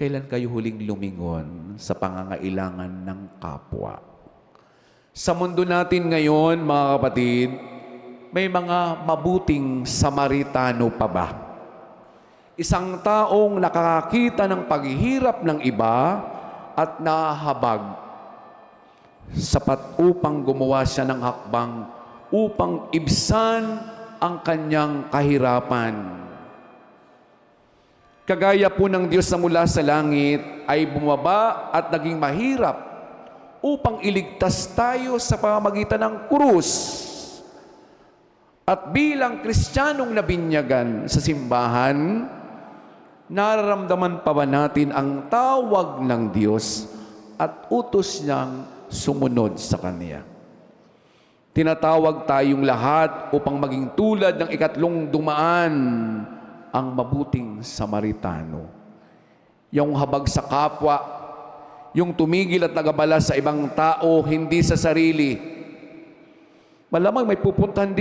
Kailan kayo huling lumingon sa pangangailangan ng kapwa? Sa mundo natin ngayon, mga kapatid, may mga mabuting Samaritano pa ba? Isang taong nakakakita ng paghihirap ng iba at nahahabag sapat upang gumawa siya ng hakbang upang ibsan ang kanyang kahirapan. Kagaya po ng Diyos na mula sa langit ay bumaba at naging mahirap upang iligtas tayo sa pamamagitan ng krus. At bilang Kristiyanong nabinyagan sa simbahan, nararamdaman pa ba natin ang tawag ng Diyos at utos niyang sumunod sa Kanya? Tinatawag tayong lahat upang maging tulad ng ikatlong dumaan ang mabuting Samaritano. Yung habag sa kapwa, yung tumigil at nagabala sa ibang tao, hindi sa sarili. Malamang may pupuntahan din